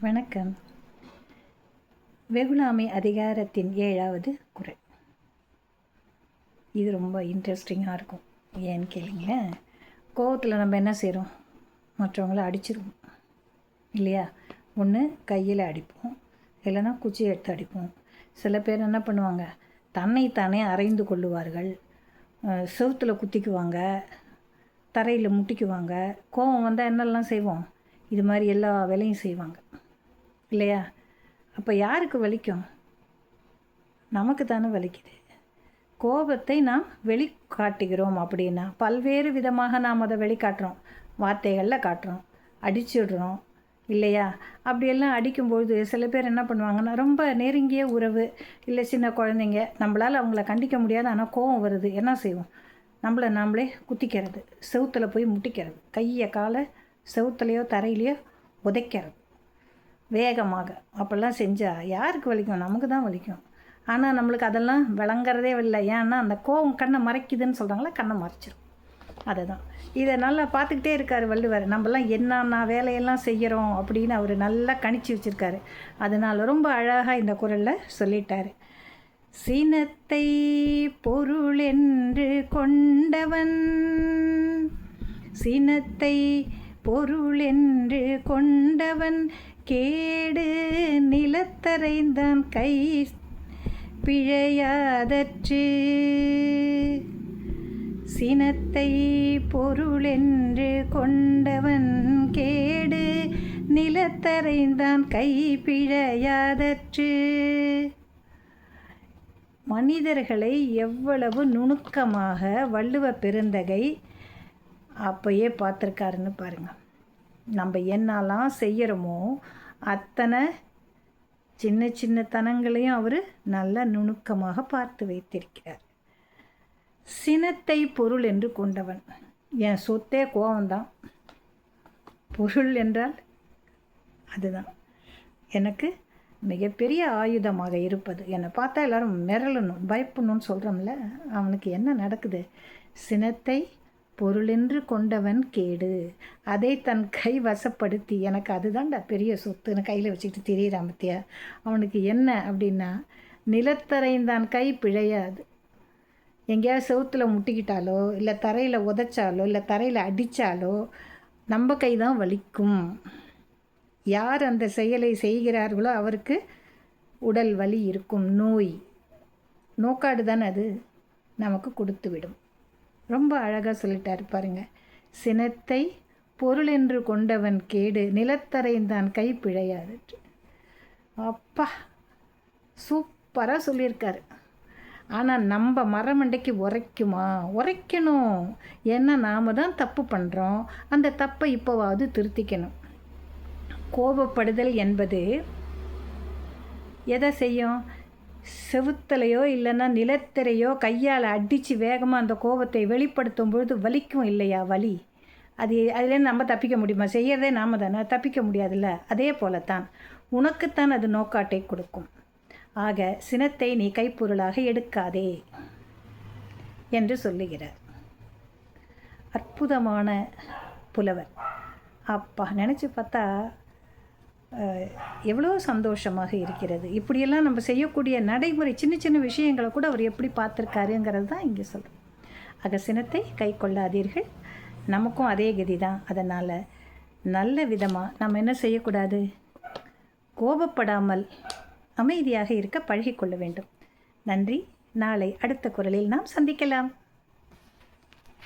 வணக்கம். வெகுளாமை அதிகாரத்தின் ஏழாவது குரல். இது ரொம்ப இன்ட்ரெஸ்டிங்காக இருக்கும். ஏன்னு கேளுங்களேன். கோவத்தில் நம்ம என்ன செய்கிறோம் மற்றவங்கள அடிச்சிருவோம். இல்லையா? ஒன்று கையில் அடிப்போம். இல்லைன்னா குச்சி எடுத்து அடிப்போம். சில பேர் என்ன பண்ணுவாங்க? தன்னை தானே அரைந்து கொள்ளுவார்கள். செவுத்தில் குத்திக்குவாங்க. தரையில் முட்டிக்குவாங்க. கோவம் வந்தால் என்னெல்லாம் செய்வோம்? இது மாதிரி எல்லா வேலையும் செய்வாங்க. இல்லையா? அப்போ யாருக்கு வலிக்கும்? நமக்கு தானே வலிக்குது. கோபத்தை நாம் வெளிக்காட்டுகிறோம் அப்படின்னா பல்வேறு விதமாக நாம் அதை வெளிக்காட்டுறோம். வார்த்தைகளில் காட்டுறோம். அடிச்சிடுறோம் இல்லையா? அப்படியெல்லாம் அடிக்கும்பொழுது சில பேர் என்ன பண்ணுவாங்கன்னா ரொம்ப நெருங்கிய உறவு இல்லை சின்ன குழந்தைங்க நம்மளால் அவங்கள கண்டிக்க முடியாது. ஆனால் கோவம் வருது. என்ன செய்வோம்? நம்மளை நாமளே குத்திக்கிறது. செவுத்தில் போய் முட்டிக்கிறது. கையை காலை செவுத்துலையோ தரையிலையோ உதைக்கிறது. வேகமாக. அப்போல்லாம் செஞ்சால் யாருக்கு வலிக்கும்? நமக்கு தான் வலிக்கும். ஆனால் நம்மளுக்கு அதெல்லாம் விளங்குறதே இல்லை. ஏன்னா அந்த கோவம் கண்ணை மறைக்குதுன்னு சொல்கிறாங்களா கண்ணை மறைச்சிடும் அதுதான். இதை நல்லா பார்த்துக்கிட்டே இருக்கார் வள்ளுவர். நம்மலாம் என்னென்ன வேலையெல்லாம் செய்கிறோம் அப்படின்னு அவர் நல்லா கணிச்சு வச்சுருக்காரு. அதனால் ரொம்ப அழகாக இந்த குரலில் சொல்லிட்டார். சினத்தை பொருள் என்று கொண்டவன் சினத்தை பொருள் என்று கொண்டவன் கேடு நிலத்தரைந்தான் கை பிழையாதற்று. சினத்தை பொருள் என்று கொண்டவன் கேடு நிலத்தரைந்தான் கை பிழையாதற்று. மனிதர்களை எவ்வளவு நுணுக்கமாக வள்ளுவ பெருந்தகை அப்போயே பார்த்துருக்காருன்னு பாருங்கள் நம்ம என்னெல்லாம் செய்கிறோமோ அத்தனை சின்ன சின்ன தனங்களையும் அவர் நல்ல நுணுக்கமாக பார்த்து வைத்திருக்கிறார். சினத்தை பொருள் என்று கொண்டவன். என் சொத்தே கோவம்தான். பொருள் என்றால் அதுதான். எனக்கு மிகப்பெரிய ஆயுதமாக இருப்பது. என்னை பார்த்தா எல்லோரும் மிரளணும் பயப்படணும்னு சொல்கிறோம்ல அவனுக்கு என்ன நடக்குது? சினத்தை பொருளென்று கொண்டவன் கேடு. அதை தன் கை வசப்படுத்தி எனக்கு அதுதான்டா பெரிய சொத்துன்னு கையில் வச்சுக்கிட்டு திரியிறான் பத்தியா? அவனுக்கு என்ன அப்படின்னா நிலத்தரைந்தான் கை பிழையாது. எங்கேயாவது செவுத்தில் முட்டிக்கிட்டாலோ இல்லை தரையில் உதைச்சாலோ இல்லை தரையில் அடித்தாலோ நம்ம கை தான் வலிக்கும். யார் அந்த செயலை செய்கிறார்களோ அவருக்கு உடல் வலி இருக்கும். நோய். நோக்காடு தானே அது? நமக்கு கொடுத்து விடும். ரொம்ப அழகாக சொல்லிட்டார் பாருங்க. சினத்தை பொருள் என்று கொண்டவன் கேடு நிலத்தரைந்தான் கை பிழையாது அப்பா சூப்பராக சொல்லியிருக்காரு. ஆனால் நம்ம மரமண்டைக்கு உரைக்குமா? உரைக்கணும். ஏன்னா நாம் தான் தப்பு பண்ணுறோம் அந்த தப்பை இப்போவாவது திருத்திக்கணும். கோபப்படுதல் என்பது எதை செய்யும்? செவுத்தலையோ இல்லைன்னா நிலத்திரையோ கையால் அடித்து வேகமாக அந்த கோபத்தை வெளிப்படுத்தும் பொழுது வலிக்கும் இல்லையா வலி? அது அதுலேருந்து நம்ம தப்பிக்க முடியுமா? செய்கிறதே நாம் தானே தப்பிக்க முடியாதுல்ல? அதே போலத்தான். உனக்குத்தான் அது நோக்காட்டை கொடுக்கும். ஆக சினத்தை நீ கைப்பொருளாக எடுக்காதே என்று சொல்லுகிறார். அற்புதமான புலவர். அப்பா நினச்சி பார்த்தா எவ்வளோ சந்தோஷமாக இருக்கிறது? இப்படியெல்லாம் நம்ம செய்யக்கூடிய நடைமுறை சின்ன சின்ன விஷயங்களை கூட அவர் எப்படி பார்த்துருக்காருங்கிறது தான் இங்கே சொல்கிறோம் அகசினத்தை கை கொள்ளாதீர்கள். நமக்கும் அதே கதி தான் அதனால் நல்ல விதமாக நம்ம என்ன செய்யக்கூடாது? கோபப்படாமல் அமைதியாக இருக்க பழகிக்கொள்ள வேண்டும். நன்றி. நாளை அடுத்த குரலில் நாம் சந்திக்கலாம்.